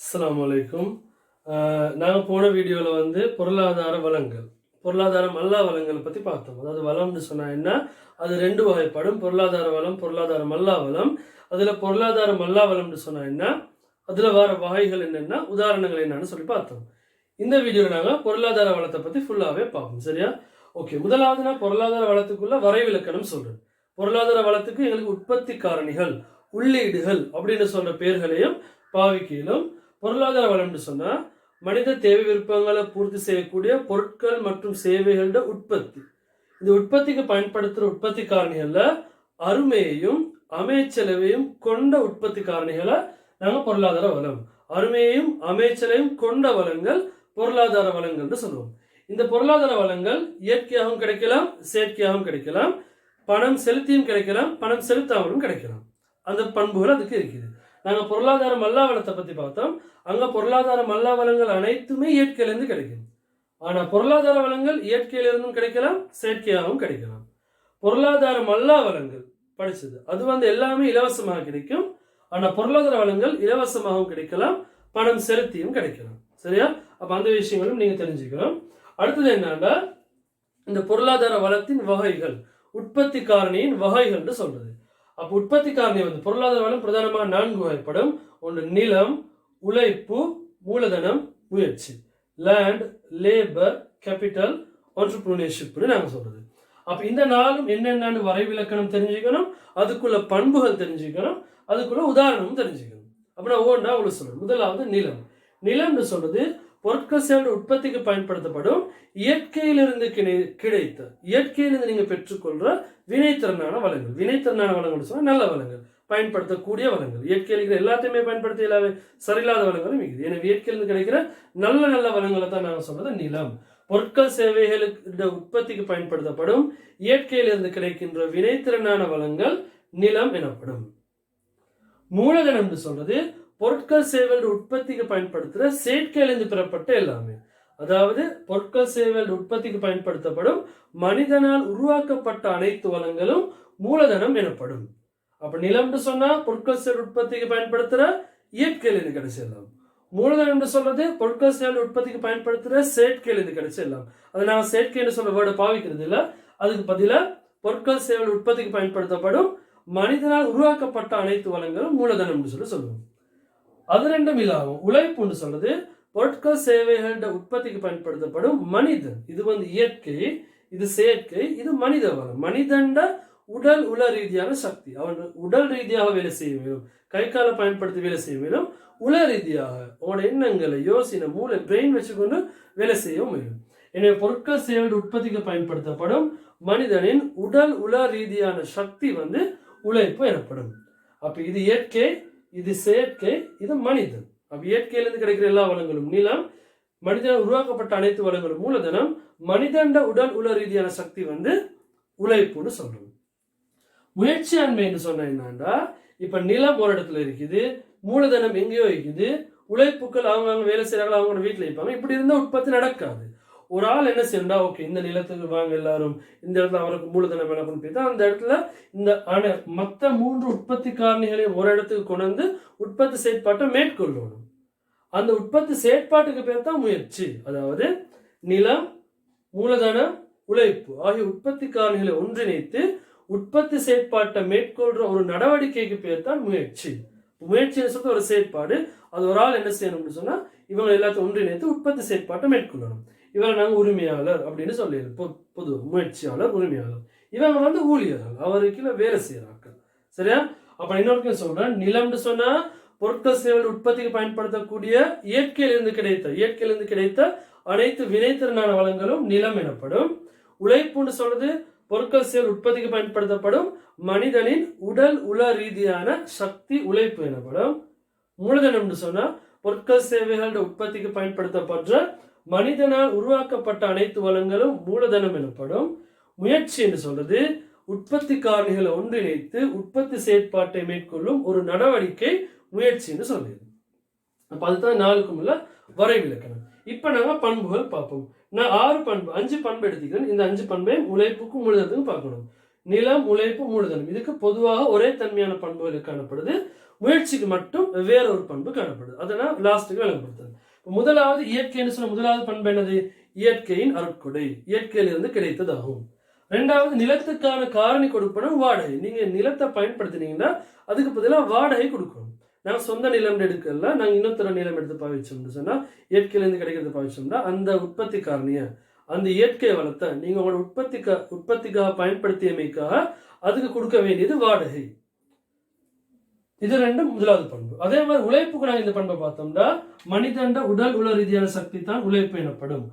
அஸ்லாம் வலைக்கும் நாங்கள் போன வீடியோவில் வந்து பொருளாதார வளங்கள் பொருளாதாரம் அல்லா வளங்களை பற்றி பார்த்தோம். அதாவது வளம்னு சொன்னால் என்ன? அது ரெண்டு வகைப்படும். பொருளாதார வளம் பொருளாதார மல்லா வளம். அதில் பொருளாதார மல்லா வளம்னு சொன்னால் என்ன? அதில் வர வகைகள் என்னென்னா உதாரணங்கள் என்னன்னு சொல்லி பார்த்தோம். இந்த வீடியோவில் நாங்கள் பொருளாதார வளத்தை பற்றி ஃபுல்லாகவே பார்ப்போம். சரியா? ஓகே முதலாவது நான் பொருளாதார வளத்துக்குள்ள வரைவிலக்கணம் சொல்கிறேன் பொருளாதார வளத்துக்கு எங்களுக்கு உற்பத்தி காரணிகள் உள்ளீடுகள் அப்படின்னு சொல்கிற பேர்களையும் பாவிக்கையிலும் பொருளாதார வளம்னு சொன்னால் மனித தேவை விருப்பங்களை பூர்த்தி செய்யக்கூடிய பொருட்கள் மற்றும் சேவைகளோட உற்பத்தி. இந்த உற்பத்திக்கு பயன்படுத்துகிற உற்பத்தி காரணிகளில் அருமையையும் அமைச்சலவையும் கொண்ட உற்பத்தி காரணிகளை நாங்கள் பொருளாதார வளம். அருமையையும் அமைச்சலையும் கொண்ட வளங்கள் பொருளாதார வளங்கள்னு சொல்லுவோம். இந்த பொருளாதார வளங்கள் இயற்கையாகவும் கிடைக்கலாம் செயற்கையாகவும் கிடைக்கலாம். பணம் செலுத்தியும் கிடைக்கலாம் பணம் செலுத்தாமலும் கிடைக்கலாம். அந்த பண்புகள் அதுக்கு இருக்குது. நாங்கள் பொருளாதார மல்லா வளத்தை பற்றி பார்த்தோம். அங்கே பொருளாதார மல்லா வளங்கள் அனைத்துமே இயற்கையிலேருந்து கிடைக்கும். ஆனால் பொருளாதார வளங்கள் இயற்கையிலிருந்தும் கிடைக்கலாம் செயற்கையாகவும் கிடைக்கலாம். பொருளாதார மல்லா வளங்கள் படிச்சது. அது வந்து எல்லாமே இலவசமாக கிடைக்கும். ஆனால் பொருளாதார வளங்கள் இலவசமாகவும் கிடைக்கலாம் பணம் செலுத்தியும் கிடைக்கலாம். சரியா? அப்போ அந்த விஷயங்களும் நீங்கள் தெரிஞ்சுக்கணும். அடுத்தது என்னன்னா இந்த பொருளாதார வளத்தின் வகைகள் உற்பத்தி காரணியின் வகைகள்னு சொல்றது. அப்போ உற்பத்தி காரணி வந்து பொருளாதார வளம் பிரதானமாக நான்கு வகைப்படும். ஒன்று நிலம் உழைப்பு மூலதனம் முயற்சி. லேண்ட் லேபர் கேபிட்டல் ஆண்டர்பிரினர்ஷிப்னு நாங்கள் சொல்றது. அப்போ இந்த நாளும் என்னென்னு வரைவிலக்கணம் தெரிஞ்சுக்கணும். அதுக்குள்ள பண்புகள் தெரிஞ்சுக்கணும். அதுக்குள்ள உதாரணமும் தெரிஞ்சுக்கணும். அப்படின்னா ஒவ்வொன்றா அவ்வளோ சொல்லணும். முதலாவது நிலம். நிலம்னு சொல்றது பொருட்கள் சேவை உற்பத்திக்கு பயன்படுத்தப்படும் இயற்கையிலிருந்து கிடை கிடைத்த இயற்கையிலிருந்து நீங்க பெற்றுக்கொள்ற வினைத்திறனான வளங்கள். வினைத்திறனான வளங்கள் சொன்னால் நல்ல வளங்கள். பயன்படுத்தக்கூடிய வளங்கள். இயற்கையில் இருக்கிற எல்லாத்தையுமே பயன்படுத்த இல்லாத சரியில்லாத வளங்களும் இருக்குது எனவே இயற்கையிலிருந்து கிடைக்கிற நல்ல நல்ல வளங்களை தான் நாங்கள் சொல்றது நிலம். பொருட்கள் சேவைகளுக்கு உற்பத்திக்கு பயன்படுத்தப்படும் இயற்கையிலிருந்து கிடைக்கின்ற வினைத்திறனான வளங்கள் நிலம் எனப்படும். மூலதனம் என்று சொல்றது பொருட்கள் சேவைகள் உற்பத்திக்கு பயன்படுத்துகிற செயற்கையிலிருந்து பெறப்பட்ட எல்லாமே. அதாவது பொருட்கள் சேவைகள் உற்பத்திக்கு பயன்படுத்தப்படும் மனிதனால் உருவாக்கப்பட்ட அனைத்து வளங்களும் மூலதனம் எனப்படும். அப்ப நிலம்னு சொன்னா பொருட்கள் சேவல் உற்பத்திக்கு பயன்படுத்துகிற இயற்கையிலிருந்து கிடைச்ச எல்லாம். மூலதனம் என்று சொல்றது பொருட்கள் சேவை உற்பத்திக்கு பயன்படுத்துகிற செயற்கையிலிருந்து கிடைச்ச எல்லாம். அதை நான் செயற்கைன்னு சொல்ற வேர்டை பாவிக்கிறது இல்லை. அதுக்கு பதிலாக பொருட்கள் சேவை உற்பத்திக்கு பயன்படுத்தப்படும் மனிதனால் உருவாக்கப்பட்ட அனைத்து வளங்களும் மூலதனம் என்று சொல்லி சொல்லுவோம். அது ரெண்டும் இல்லாமல் உழைப்புன்னு சொல்றது பொருட்கள் சேவைகள் உற்பத்திக்கு பயன்படுத்தப்படும் மனிதன். இது வந்து இயற்கை இது செயற்கை இது மனித வளம். மனிதண்ட உடல் உல ரீதியான சக்தி. அவன் உடல் ரீதியாக வேலை செய்ய வேண்டும். கை காலை பயன்படுத்தி வேலை செய்ய வேண்டும். உல ரீதியாக அவனோட எண்ணங்களை யோசனை மூளை பிரெயின் வச்சுக்கொண்டு வேலை செய்யவும் முடியும் எனவே பொருட்கள் சேவை உற்பத்திக்கு பயன்படுத்தப்படும் மனிதனின் உடல் உல ரீதியான சக்தி வந்து உழைப்பு எனப்படும். அப்ப இது இயற்கை இது செயற்கை இது மனிதன். அப்ப இயற்கையிலிருந்து கிடைக்கிற எல்லா வளங்களும் நிலம் மனிதன் உருவாக்கப்பட்ட அனைத்து வளங்களும் மூலதனம் மனிதண்ட உடல் உல ரீதியான சக்தி வந்து உழைப்புன்னு சொல்றோம். முயற்சி அண்மைன்னு சொன்ன என்னன்னா இப்ப நிலம் ஒரு இடத்துல இருக்குது மூலதனம் எங்கேயோ இருக்குது உழைப்புக்கள் அவங்க அவங்க வேலை செய்யறாங்களோ அவங்க வீட்டில் இருப்பாங்க இப்படி இருந்தால் உற்பத்தி நடக்காது. ஒரு ஆள் என்ன செய்யண்டா ஓகே இந்த நிலத்துக்கு வாங்க எல்லாரும். இந்த இடத்துல அவருக்கு மூலதனம் வேலை கொடுப்பீங்க. அந்த இடத்துல இந்த அணை மற்ற மூன்று உற்பத்தி காரணிகளையும் ஒரு இடத்துக்கு கொண்டு வந்து உற்பத்தி செயற்பாட்டை மேற்கொள்ளணும். அந்த உற்பத்தி செயற்பாட்டுக்கு பேர் தான் முயற்சி. அதாவது நிலம் மூலதனம் உழைப்பு ஆகிய உற்பத்தி காரணிகளை ஒன்றிணைத்து உற்பத்தி செயற்பாட்டை மேற்கொள்ற ஒரு நடவடிக்கைக்கு பேர் தான் முயற்சி. முயற்சின்னு சொல்லிட்டு ஒரு செயற்பாடு. அது ஒரு ஆள் என்ன செய்யணும்னு சொன்னா இவங்க எல்லாத்தையும் ஒன்றிணைத்து உற்பத்தி செயற்பாட்டை மேற்கொள்ளணும். இவரை நாங்கள் உரிமையாளர் அப்படின்னு சொல்லிடுறோம் பொது முயற்சியாளர் உரிமையாளர். இவங்க வந்து ஊழியர்கள். அவருக்கு வேலை செய்கிறார்கள் சரியா? அப்போ இன்னொரு சொல்றேன். நிலம்னு சொன்னா பொருட்கள் சேவல் உற்பத்திக்கு பயன்படுத்தக்கூடிய இயற்கையிலிருந்து கிடைத்த இயற்கையிலிருந்து கிடைத்த அனைத்து வினைத்திறனான வளங்களும் நிலம் எனப்படும். உழைப்புன்னு சொல்றது பொருட்கள் சேவல் உற்பத்திக்கு பயன்படுத்தப்படும். மனிதனின் உடல் உள ரீதியான சக்தி உழைப்பு எனப்படும். மூலதனம்னு சொன்னா பொருட்கள் சேவைகளோட உற்பத்திக்கு பயன்படுத்தப்படுற மனிதனால் உருவாக்கப்பட்ட அனைத்து வளங்களும் மூலதனம் எனப்படும் முயற்சி என்று சொல்றது. உற்பத்தி காரணிகளை ஒன்றிணைத்து உற்பத்தி செயற்பாட்டை மேற்கொள்ளும் ஒரு நடவடிக்கை முயற்சின்னு சொல்லுது. அப்ப அதுதான் நாளுக்கும் உள்ள வரைவிலக்கணம் இப்ப நாங்க பண்புகள் பார்ப்போம். நான் ஆறு பண்பு அஞ்சு பண்பு எடுத்துக்கிறேன். இந்த அஞ்சு பண்பை உழைப்புக்கும் மூலதனத்துக்கும் பார்க்கணும். நிலம் உழைப்பு மூலதனம். இதுக்கு பொதுவாக ஒரே தன்மையான பண்புகள் காணப்படுது. முயற்சிக்கு மட்டும் வேற ஒரு பண்பு காணப்படுது. அதனால் லாஸ்ட்டுக்கு விளங்கப்படுத்துது முதலாவது இயற்கைன்னு சொன்ன முதலாவது பண்பு என்னது? இயற்கையின் அருட்கொடை. இயற்கையிலிருந்து கிடைத்ததாகும். ரெண்டாவது நிலத்துக்கான காரணி கொடுப்பனும் வாடகை. நீங்க நிலத்தை பயன்படுத்தினீங்கன்னா அதுக்கு பதிலாக வாடகை கொடுக்கணும். நாங்கள் சொந்த நிலம் எடுக்கல நாங்கள் இன்னொருத்தர நிலம் எடுத்து பாவிச்சோம்னு சொன்னால் இயற்கையிலேருந்து கிடைக்கிறது பாவிச்சோம்னா அந்த உற்பத்தி காரணியை அந்த இயற்கை வளத்தை நீங்கள் உங்களோட உற்பத்திக்கா உற்பத்திக்காக பயன்படுத்தியமைக்காக அதுக்கு கொடுக்க வேண்டியது வாடகை. இது ரெண்டும் முதலாவது பண்பு. அதே மாதிரி உழைப்புக்கு நாங்கள் இந்த பண்பை பார்த்தோம்னா மனிதண்ட உடல் உள ரீதியான சக்தி தான் உழைப்பு எனப்படும்.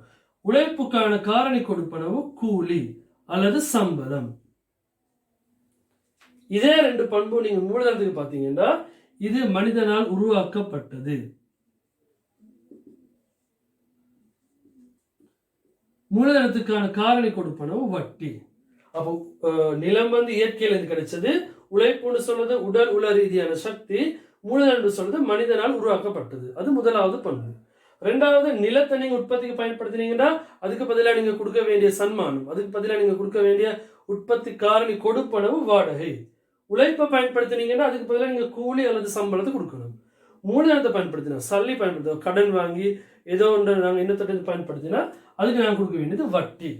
உழைப்புக்கான காரணி கொடுப்பனவு கூலி அல்லது சம்பளம். இதே ரெண்டு பண்பு நீங்க மூலதனத்துக்கு பார்த்தீங்கன்னா இது மனிதனால் உருவாக்கப்பட்டது. மூலதனத்துக்கான காரணி கொடுப்பனவு வட்டி. அப்போ நிலம் வந்து இயற்கையிலிருந்து கிடைச்சது உழைப்புன்னு சொல்றது உடல் உள ரீதியான சக்தி மூலதனம் சொல்றது மனிதனால் உருவாக்கப்பட்டது. அது முதலாவது பண்பு. ரெண்டாவது நிலத்தை நீங்க உற்பத்திக்கு பயன்படுத்தினீங்கன்னா அதுக்கு பதிலாக நீங்க கொடுக்க வேண்டிய சன்மானம் அதுக்கு பதிலாக நீங்க கொடுக்க வேண்டிய உற்பத்தி காரணி கொடுப்பனவு வாடகை. உழைப்பை பயன்படுத்தினீங்கன்னா அதுக்கு பதிலாக நீங்க கூலி அல்லது சம்பளத்தை கொடுக்கணும். மூலதனத்தை பயன்படுத்தினா சல்லி பயன்படுத்த கடன் வாங்கி ஏதோ ஒன்று நாங்கள் இன்னொருத்தட்டு பயன்படுத்தினா அதுக்கு நாங்கள் கொடுக்க வேண்டியது வட்டி.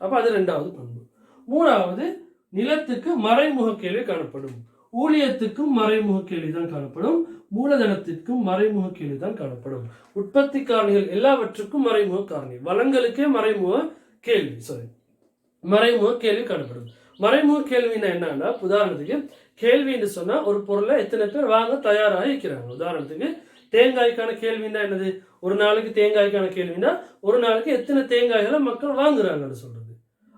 அப்போ அது ரெண்டாவது பண்பு. மூணாவது நிலத்துக்கு மறைமுக கேள்வி காணப்படும். ஊழியத்துக்கும் மறைமுக கேள்வி தான் காணப்படும். மூலதனத்திற்கும் மறைமுக கேள்வி தான் காணப்படும். உற்பத்தி காரணிகள் எல்லாவற்றுக்கும் மறைமுக காரணி. வளங்களுக்கே மறைமுக கேள்வி சாரி மறைமுக கேள்வி காணப்படும். மறைமுக கேள்வின்னா என்னன்னா உதாரணத்துக்கு கேள்வின்னு சொன்னா ஒரு பொருளை எத்தனை பேர் வாங்க தயாராக இருக்கிறாங்க. உதாரணத்துக்கு தேங்காய்க்கான கேள்வின்னா என்னது? ஒரு நாளைக்கு தேங்காய்க்கான கேள்வினா ஒரு நாளைக்கு எத்தனை தேங்காய்களை மக்கள் வாங்குறாங்கன்னு சொல்றது.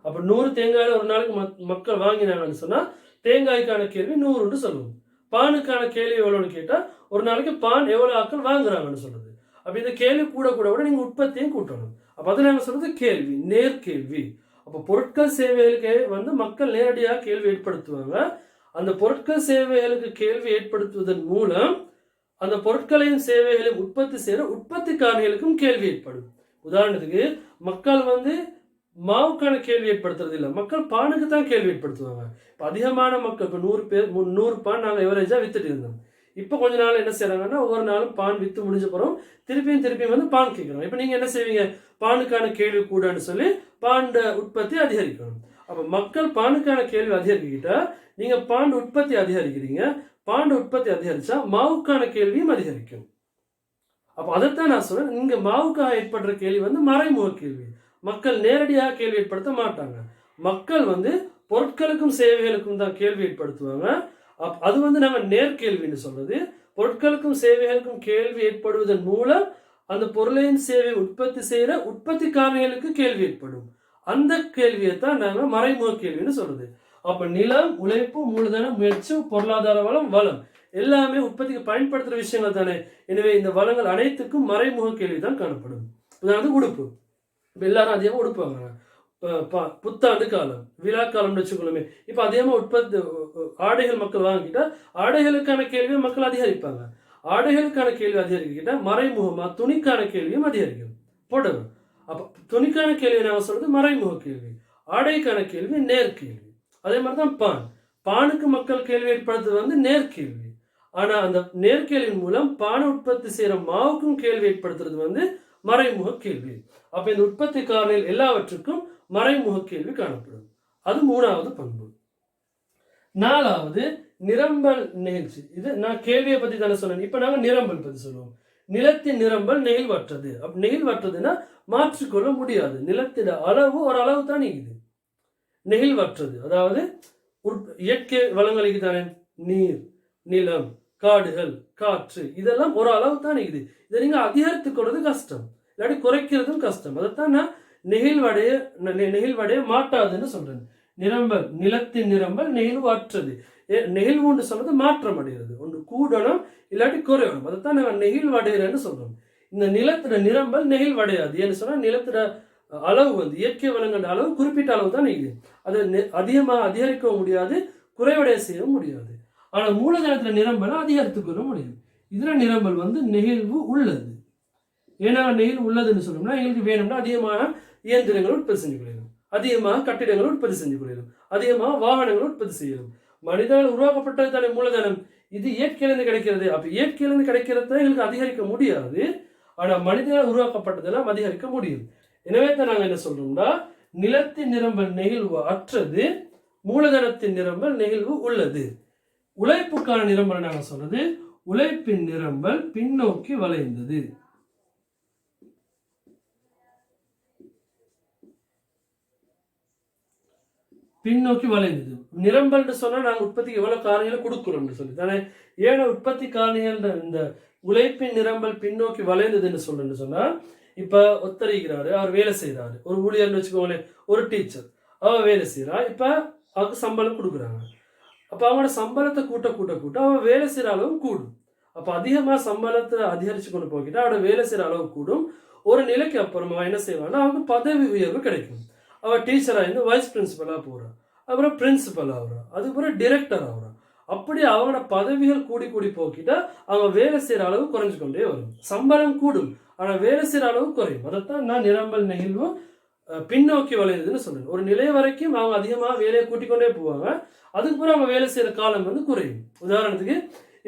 அப்ப நூறு தேங்காயில் ஒரு நாளைக்கு மக்- மக்கள் வாங்கினாங்கன்னு சொன்னா தேங்காய்க்கான கேள்வி நூறுன்னு சொல்லுவோம். பானுக்கான கேள்வி எவ்வளோன்னு கேட்டால் ஒரு நாளைக்கு பான் எவ்வளோ ஆக்கள் வாங்குறாங்கன்னு சொல்றது. அப்ப இந்த கேள்வி கூட கூட கூட நீங்க உற்பத்தியும் கூட்டணும். அப்ப அதை நாங்கள் சொல்றது கேள்வி நேர்கேள்வி. அப்ப பொருட்கள் சேவைகளுக்கு வந்து மக்கள் நேரடியாக கேள்வி ஏற்படுத்துவாங்க. அந்த பொருட்கள் சேவைகளுக்கு கேள்வி ஏற்படுத்துவதன் மூலம் அந்த பொருட்களையும் சேவைகளையும் உற்பத்தி செய்கிற உற்பத்திக்காரர்களுக்கும் கேள்வி ஏற்படும். உதாரணத்துக்கு மக்கள் வந்து மாவுக்கான கேள்வி ஏற்படுத்துறது இல்லை மக்கள் பானுக்கு தான் கேள்வி ஏற்படுத்துவாங்க இப்போ அதிகமான மக்கள் இப்போ நூறு பேர் நூறு பான் நாங்கள் எவரேஜாக வித்துட்டு இருந்தோம். இப்போ கொஞ்ச நாள் என்ன செய்கிறாங்கன்னா ஒவ்வொரு நாளும் பான் வித்து முடிஞ்ச பிறகு திருப்பியும் திருப்பியும் வந்து பான் கேட்குறோம் இப்போ நீங்கள் என்ன செய்வீங்க? பானுக்கான கேள்வி கூடன்னு சொல்லி பாண்ட உற்பத்தி அதிகரிக்கணும். அப்போ மக்கள் பானுக்கான கேள்வி அதிகரிக்கிட்டா நீங்கள் பாண்டு உற்பத்தி அதிகரிக்கிறீங்க. பாண்டு உற்பத்தி அதிகரித்தா மாவுக்கான கேள்வியும் அதிகரிக்கும். அப்போ அதைத்தான் நான் சொல்கிறேன் இங்கே மாவுக்காக ஏற்படுற கேள்வி வந்து மறைமுக கேள்வி. மக்கள் நேரடியாக கேள்வி ஏற்படுத்த மாட்டாங்க. மக்கள் வந்து பொருட்களுக்கும் சேவைகளுக்கும் தான் கேள்வி ஏற்படுத்துவாங்க. அப் அது வந்து நம்ம நேர்கேள்வின்னு சொல்றது. பொருட்களுக்கும் சேவைகளுக்கும் கேள்வி ஏற்படுவதன் மூலம் அந்த பொருளையும் சேவை உற்பத்தி செய்யற உற்பத்திக்காரர்களுக்கு கேள்வி ஏற்படும். அந்த கேள்வியை தான் நாங்கள் மறைமுக கேள்வின்னு சொல்றது. அப்போ நிலம் உழைப்பு மூலதனம் முயற்சி பொருளாதார வளம் வளம் எல்லாமே உற்பத்திக்கு பயன்படுத்துகிற விஷயங்கள் தானே. எனவே இந்த வளங்கள் அனைத்துக்கும் மறைமுக கேள்வி தான் காணப்படும். உதாரணத்துக்கு உடுப்பு. இப்போ எல்லாரும் அதிகமாக உடுப்பாங்க ப- புத்தாண்டு காலம் விழா காலம்னு வச்சுக்கொள்ளுமே. இப்போ அதிகமாக உற்பத்தி ஆடைகள் மக்கள் வாங்கிட்டா ஆடைகளுக்கான கேள்வியை மக்கள் அதிகரிப்பாங்க. ஆடைகளுக்கான கேள்வி அதிகரிக்கிட்டா மறைமுகமாக துணிக்கான கேள்வியும் அதிகரிக்கும். புடவை அப்போ துணிக்கான கேள்வி நான் சொல்றது மறைமுக கேள்வி. ஆடைக்கான கேள்வி நேர்கேள்வி. அதே மாதிரி தான் பான். பானுக்கு மக்கள் கேள்வி ஏற்படுத்துறது வந்து நேர்கேள்வி. ஆனால் அந்த நேர்கேள்வியின் மூலம் பானை உற்பத்தி செய்கிற மாவுக்கும் கேள்வி ஏற்படுத்துறது வந்து மறைமுக கேள்வி. அப்ப இந்த உற்பத்தி காரணியில் எல்லாவற்றுக்கும் மறைமுக கேள்வி காணப்படும். அது மூணாவது பண்பு. நாலாவது நிரம்பல் நிகழ்ச்சி. இது நான் கேள்வியை பத்தி தானே சொன்னேன். இப்ப நாங்க நிரம்பல் பத்தி சொல்லுவோம். நிலத்தின் நிரம்பல் நெகிழ்வற்றது. அப்ப நெகிழ்வற்றதுன்னா மாற்றிக்கொள்ள முடியாது. நிலத்திட அளவு ஒரு அளவு தான் இது நெகிழ்வற்றது. அதாவது இயற்கை வளங்களுக்கு தானே? நீர் நிலம். காடுகள் காற்று இதெல்லாம் ஒரு அளவு தான் இது இதை நீங்கள் அதிகரித்துக்கொள்வது கஷ்டம். இல்லாட்டி குறைக்கிறதும் கஷ்டம். அதைத்தான் நான் நெகிழ்வடைய நெ- நெகிழ்வடைய மாட்டாதுன்னு சொல்கிறேன் நிரம்பல் நிலத்தின் நிரம்பல் நெகிழ்வற்றது. ஏ- நெகிழ்வுன்னு சொல்றது மாற்றம் அடைகிறது. ஒன்று கூடணும் இல்லாட்டி குறையணும். அதைத்தான் நாங்கள் நெகிழ்வடைகிறேன்னு சொல்கிறேன் இந்த நிலத்துல நிரம்பல் நெகிழ்வடையாது. ஏன்னு சொன்னால் நிலத்துல அளவு வந்து இயற்கை வளங்கள் அளவு குறிப்பிட்ட அளவு தான் இருக்குது அதை நெ- அதிகரிக்கவும் முடியாது குறைவடைய செய்யவும் முடியாது. ஆனால் மூலதனத்தில் நிரம்பலை அதிகரித்துக் கொள்ள முடியும் இதில் நிரம்பல் வந்து நெகிழ்வு உள்ளது. ஏன்னா நெகிழ்வு உள்ளதுன்னு சொன்னோம்னா எங்களுக்கு வேணும்னா அதிகமான இயந்திரங்கள் உற்பத்தி செஞ்சு கொள்ளணும் அதிகமாக கட்டிடங்களை உற்பத்தி செஞ்சு கொள்ளும் அதிகமாக வாகனங்களை உற்பத்தி செய்யணும் மனிதர்கள் உருவாக்கப்பட்டது தானே மூலதனம் இது இயற்கையிலிருந்து கிடைக்கிறது. அப்போ இயற்கையிலிருந்து கிடைக்கிறத எங்களுக்கு அதிகரிக்க முடியாது. ஆனால் மனிதனால் உருவாக்கப்பட்டதெல்லாம் அதிகரிக்க முடியும். எனவே தான் நாங்கள் என்ன சொல்றோம்னா நிலத்தின் நிரம்பல் நெகிழ்வு அற்றது மூலதனத்தின் நிரம்பல் நெகிழ்வு உள்ளது. உழைப்புக்கான நிரம்பல் நாங்க சொல்றது உழைப்பின் நிரம்பல் பின்னோக்கி வளைந்தது. பின்னோக்கி வளைந்தது. நிரம்பல்னு சொன்னா நாங்க உற்பத்திக்கு எவ்வளவு காரணிகளை கொடுக்குறோம்னு சொல்லி. தானே? ஏன்னா உற்பத்தி காரணிகள் இந்த உழைப்பின் நிரம்பல் பின்னோக்கி வளைந்ததுன்னு சொல்றேன்னு சொன்னா இப்ப ஒத்தரிக்கிறாரு அவர் வேலை செய்யறாரு ஒரு ஊழியர்னு வச்சுக்கோங்களேன் ஒரு டீச்சர் அவ வேலை செய்யறா இப்ப அவருக்கு சம்பளம் கொடுக்குறாங்க. அப்போ அவனோட சம்பளத்தை கூட்ட கூட்ட கூட்ட அவன் வேலை செய்கிற அளவு கூடும். அப்போ அதிகமாக சம்பளத்தை அதிகரித்து கொண்டு போய்கிட்டா அவனோட வேலை செய்கிற அளவு கூடும். ஒரு நிலைக்கு அப்புறமா என்ன செய்வான்னா அவனுக்கு பதவி உயர்வு கிடைக்கும். அவன் டீச்சராக இருந்து வைஸ் பிரின்சிபலாக போகிறான் அப்புறம் பிரின்சிபல் ஆகுறான் அதுக்கப்புறம் டிரெக்டர் ஆகுறான் அப்படி அவனோட பதவிகள் கூடி கூடி போக்கிட்டா அவன் வேலை செய்கிற அளவு குறைஞ்சு கொண்டே வரும். சம்பளம் கூடும் ஆனால் வேலை செய்கிற அளவு குறையும். அதைத்தான் நான் நிரம்பல் நெகிழ்வும் பின்னோக்கி வளையுதுன்னு சொல்றேன் ஒரு நிலை வரைக்கும் அவங்க அதிகமாக வேலையை கூட்டிக்கொண்டே போவாங்க. அதுக்கப்புறம் அவங்க வேலை செய்கிற காலம் வந்து குறையும். உதாரணத்துக்கு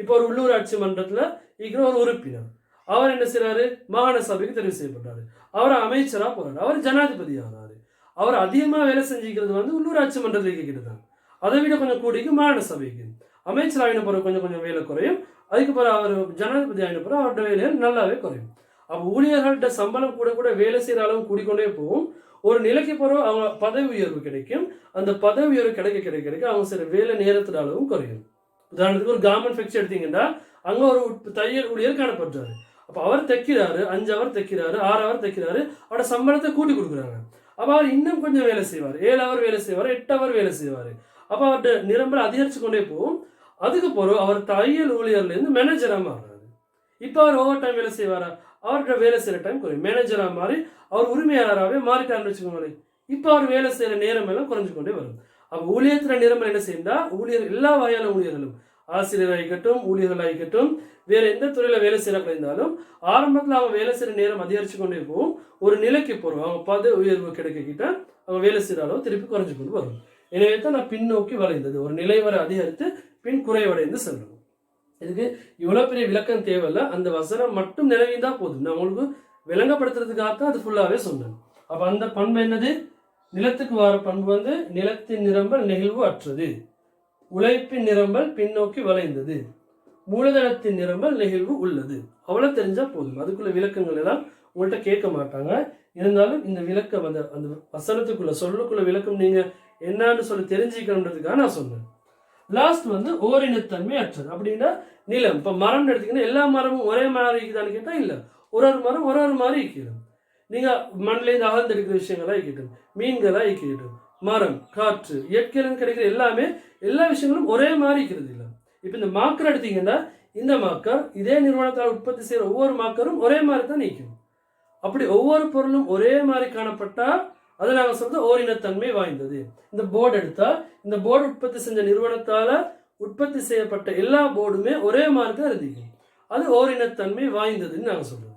இப்போ ஒரு உள்ளூராட்சி மன்றத்தில் இருக்கிற ஒரு உறுப்பினர் அவர் என்ன செய்றாரு? மாகாண சபைக்கு தெரிவு செய்யப்பட்டாரு. அவர் அமைச்சரா போகிறார் அவர் ஜனாதிபதி ஆனார் அவர் அதிகமா வேலை செஞ்சுக்கிறது வந்து உள்ளூராட்சி மன்றத்தில் கிட்ட தான் அதை விட கொஞ்சம் கூடிக்கு மாகாண சபைக்கு. அமைச்சராகின பிறகு கொஞ்சம் கொஞ்சம் வேலை குறையும். அதுக்கு அவர் ஜனாதிபதி ஆகின பிறகு அவரோட வேலைகள் நல்லாவே குறையும். அப்போ ஊழியர்கள்ட்ட சம்பளம் கூட கூட வேலை செய்கிற அளவு கூடிக்கொண்டே போகும். ஒரு நிலைக்கு பிறகு அவங்க பதவி உயர்வு கிடைக்கும். அந்த பதவி உயர்வு கிடைக்க கிடைக்க கிடைக்க அவங்க சில வேலை நேரத்தின் அளவும் குறையும். உதாரணத்துக்கு ஒரு கார்மெண்ட் ஃபேக்டரி எடுத்தீங்கன்னா அங்கே ஒரு தையல் ஊழியர் காணப்படுறாரு அப்போ அவர் தைக்கிறாரு அஞ்சு அவர் தைக்கிறாரு ஆறு அவர் தைக்கிறாரு அவரோட சம்பளத்தை கூட்டி கொடுக்குறாங்க. அப்போ அவர் இன்னும் கொஞ்சம் வேலை செய்வார். ஏழு அவர் வேலை செய்வார் எட்டு அவர் வேலை செய்வார். அப்போ அவர்கிட்ட நிரம்பல் அதிகரிச்சு கொண்டே போகும். அதுக்கு பிறகு அவர் தையல் ஊழியர்லேருந்து மேனேஜராக மாறுறாரு. இப்போ அவர் ஓவர் டைம் வேலை செய்வாரா? அவர்கிட்ட வேலை செய்கிற டைம் குறையும். மேனேஜராக மாறி அவர் உரிமையாளராகவே மாறிட்டாருன்னு வச்சுக்கோங்களேன். இப்போ அவர் வேலை செய்கிற நேரம் எல்லாம் குறைஞ்சு கொண்டே வரும். அப்போ ஊழியத்தில் நேரம் என்ன செய்யும்னா ஊழியர் எல்லா வகையான ஊழியர்களும் ஆசிரியராகட்டும் ஊழியர்களாகட்டும் வேறு எந்த துறையில் வேலை செய்யறாங்க இருந்தாலும் ஆரம்பத்தில் அவங்க வேலை செய்கிற நேரம் அதிகரித்து கொண்டே போகும். ஒரு நிலைக்கு போகிறோம் அவங்க பதவி உயர்வு கிடைக்கிட்ட அவங்க வேலை செய்கிற அளவு திருப்பி குறைஞ்சு கொண்டு வரும். எனவே தான் நான் பின்னோக்கி வளைந்தது. ஒரு நிலை வரை அதிகரித்து பின் குறைவடைந்து செல்லணும் இதுக்கு இவ்வளோ பெரிய விளக்கம் தேவையில்ல. அந்த வசனம் மட்டும் நிலவிந்தா போதும். நான் உங்களுக்கு விளங்கப்படுத்துறதுக்காக தான் அது ஃபுல்லாகவே சொன்னேன். அப்போ அந்த பண்பு என்னது? நிலத்துக்கு வர பண்பு வந்து நிலத்தின் நிரம்பல் நெகிழ்வு அற்றது. உழைப்பின் நிரம்பல் பின்னோக்கி வளைந்தது. மூலதனத்தின் நிரம்பல் நெகிழ்வு உள்ளது. அவ்வளோ தெரிஞ்சால் போதும். அதுக்குள்ள விளக்கங்கள் எல்லாம் உங்கள்கிட்ட கேட்க மாட்டாங்க. இருந்தாலும் இந்த விளக்கம் அந்த அந்த வசனத்துக்குள்ள சொல்லுக்குள்ள விளக்கம் நீங்கள் என்னான்னு சொல்லி தெரிஞ்சுக்கணுன்றதுக்காக நான் சொன்னேன். லாஸ்ட் வந்து ஓரினத்தன்மை அற்றது அப்படின்னா நிலம். இப்போ மரம்னு எடுத்தீங்கன்னா எல்லா மரமும் ஒரே மாதிரி இருக்குதான்னு கேட்டால் இல்லை. ஒரு ஒரு மரம் ஒரு ஒரு மாதிரி இருக்கிறது. நீங்க மண்ணிலேருந்து இருந்து அகழ்ந்தெடுக்கிற விஷயங்களாக இருக்கட்டும் மீன்களாக இருக்கட்டும் மரம் காற்று இயற்கையிலிருந்து கிடைக்கிற எல்லாமே எல்லா விஷயங்களும் ஒரே மாதிரி இருக்கிறது இல்லை. இப்போ இந்த மாக்கர் எடுத்தீங்கன்னா இந்த மாக்கர் இதே நிறுவனத்தால் உற்பத்தி செய்கிற ஒவ்வொரு மாக்கரும் ஒரே மாதிரி தான் நிற்கும் அப்படி ஒவ்வொரு பொருளும் ஒரே மாதிரி காணப்பட்டால் அதை நாங்கள் சொல்றது ஓரினத்தன்மை வாய்ந்தது. இந்த போர்டு எடுத்தா இந்த போர்டு உற்பத்தி செஞ்ச நிறுவனத்தால உற்பத்தி செய்யப்பட்ட எல்லா போர்டுமே ஒரே மாதிரி தான் இருந்திக்கும் அது ஓரினத்தன்மை வாய்ந்ததுன்னு நாங்கள் சொல்றோம்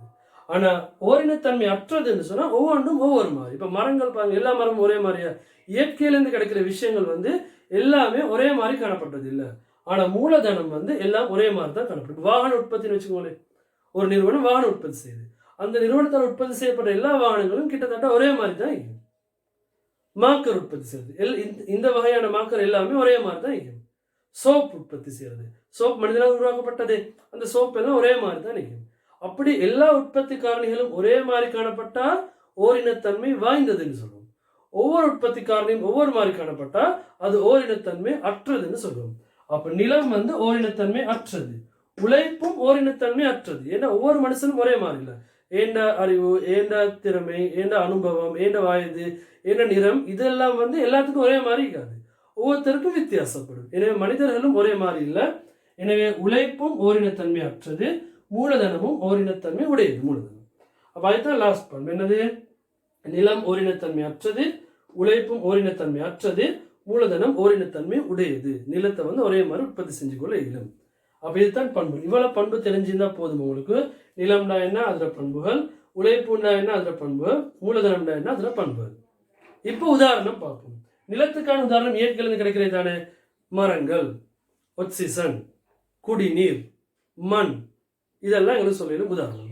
ஆனால் ஓரினத்தன்மை அற்றதுன்னு சொன்னால் ஒவ்வொன்றும் ஒவ்வொரு மாதிரி. இப்போ மரங்கள் பாருங்க எல்லா மரமும் ஒரே மாதிரியா? இயற்கையிலேருந்து கிடைக்கிற விஷயங்கள் வந்து எல்லாமே ஒரே மாதிரி காணப்பட்டது இல்லை. ஆனால் மூலதனம் வந்து எல்லாம் ஒரே மாதிரி தான் காணப்படுது வாகன உற்பத்தின்னு வச்சுக்கோங்களேன். ஒரு நிறுவனம் வாகனம் உற்பத்தி செய்யுது. அந்த நிறுவனத்தால் உற்பத்தி செய்யப்பட்ட எல்லா வாகனங்களும் கிட்டத்தட்ட ஒரே மாதிரி தான் இருக்கும் மாக்கர் உற்பத்தி செய்யுது எல் இந்த- இந்த வகையான மாக்கர் எல்லாமே ஒரே மாதிரி தான் நிற்கும். சோப் உற்பத்தி செய்யறது. சோப் மனிதனால் உருவாக்கப்பட்டது. அந்த சோப் எல்லாம் ஒரே மாதிரி தான் நிற்கும். அப்படி எல்லா உற்பத்தி காரணிகளும் ஒரே மாதிரி காணப்பட்டால் ஓரினத்தன்மை வாய்ந்ததுன்னு சொல்லுவோம் ஒவ்வொரு உற்பத்தி காரணியும் ஒவ்வொரு மாதிரி காணப்பட்டால் அது ஓரினத்தன்மை அற்றதுன்னு சொல்லுவோம் அப்போ நிலம் வந்து ஓரினத்தன்மை அற்றது. உழைப்பும் ஓரினத்தன்மை அற்றது. ஏன்னா ஒவ்வொரு மனுஷனும் ஒரே மாதிரி இல்லை. ஏண்ட அறிவு ஏண்ட திறமை ஏண்ட அனுபவம் ஏண்ட வயது ஏண்ட நிறம் இதெல்லாம் வந்து எல்லாத்துக்கும் ஒரே மாதிரி இருக்காது. ஒவ்வொருத்தருக்கும் வித்தியாசப்படும். எனவே மனிதர்களும் ஒரே மாதிரி இல்லை. எனவே உழைப்பும் ஓரினத்தன்மை அற்றது மூலதனமும் ஓரினத்தன்மை உடையது மூலதனம். அப்போ அதுதான் லாஸ்ட் பண்பு என்னது? நிலம் ஓரினத்தன்மை அற்றது உழைப்பும் ஓரினத்தன்மை அற்றது மூலதனம் ஓரினத்தன்மை உடையது. நிலத்தை வந்து ஒரே மாதிரி உற்பத்தி செஞ்சு கொள்ள இயலும். அப்போ இதுதான் பண்பு. இவ்வளோ பண்பு தெரிஞ்சிருந்தா போதும் உங்களுக்கு? நிலம்னா என்ன? அதில் பண்புகள். உழைப்புண்டா என்ன? அதில் பண்புகள். மூலதனம்னா என்ன? அதில் பண்புகள். இப்போ உதாரணம் பார்ப்போம். நிலத்துக்கான உதாரணம் இயற்கையிலிருந்து கிடைக்கிறது தானே மரங்கள் ஒக்சிசன் குடிநீர் மண். இதெல்லாம் எங்களுக்கு சொல்லிடும் உதாரணம்.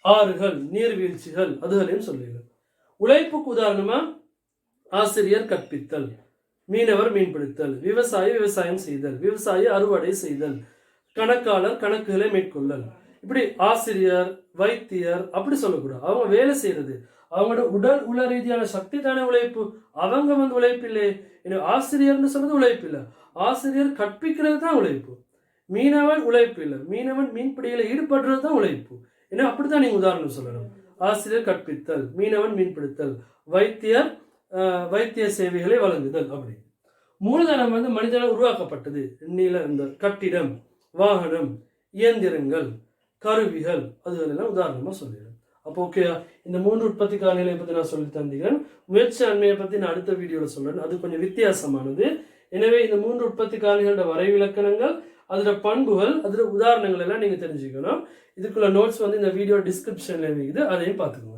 ஆறுகள் நீர்வீழ்ச்சிகள் அதுகளையும் சொல்லிடும். உழைப்புக்கு உதாரணமா? ஆசிரியர் கற்பித்தல் மீனவர் மீன்பிடித்தல் விவசாயி விவசாயம் செய்தல் விவசாயி அறுவடை செய்தல் கணக்காளர் கணக்குகளை மேற்கொள்ளல். இப்படி ஆசிரியர் வைத்தியர் அப்படி சொல்லக்கூடாது. அவங்க வேலை செய்யறது. அவங்களோட உடல் உள ரீதியான சக்தி தானே உழைப்பு? அவங்க வந்து உழைப்பு இல்லை ஆசிரியர்னு சொல்றது உழைப்பு இல்லை. ஆசிரியர் கற்பிக்கிறது தான் உழைப்பு. மீனவன் உழைப்பு இல்லை. மீனவன் மீன்பிடியில் ஈடுபடுறது தான் உழைப்பு. ஏன்னா அப்படித்தான் நீங்க உதாரணம் சொல்லணும். ஆசிரியர் கற்பித்தல் மீனவன் மீன்பிடித்தல் வைத்தியர் வைத்திய சேவைகளை வழங்குதல் அப்படி. மூலதனம் வந்து மனிதனால் உருவாக்கப்பட்டது. நில இந்த கட்டிடம் வாகனம் இயந்திரங்கள். கருவிகள். அதுகளெல்லாம் உதாரணமாக சொல்லிடுறேன். அப்போ ஓகே இந்த மூன்று உற்பத்தி காரணிகளை பற்றி நான் சொல்லி தந்திக்கிறேன் முயற்சி அண்மையை பற்றி நான் அடுத்த வீடியோவில் சொல்கிறேன் அது கொஞ்சம் வித்தியாசமானது. எனவே இந்த மூன்று உற்பத்தி காரணிகளோட வரைவிலக்கணங்கள் அதோட பண்புகள் அதோட உதாரணங்கள் எல்லாம் நீங்கள் தெரிஞ்சுக்கணும். இதுக்குள்ள நோட்ஸ் வந்து இந்த வீடியோ டிஸ்கிரிப்ஷனில் இருக்குது. அதையும் பார்த்துக்கோங்க.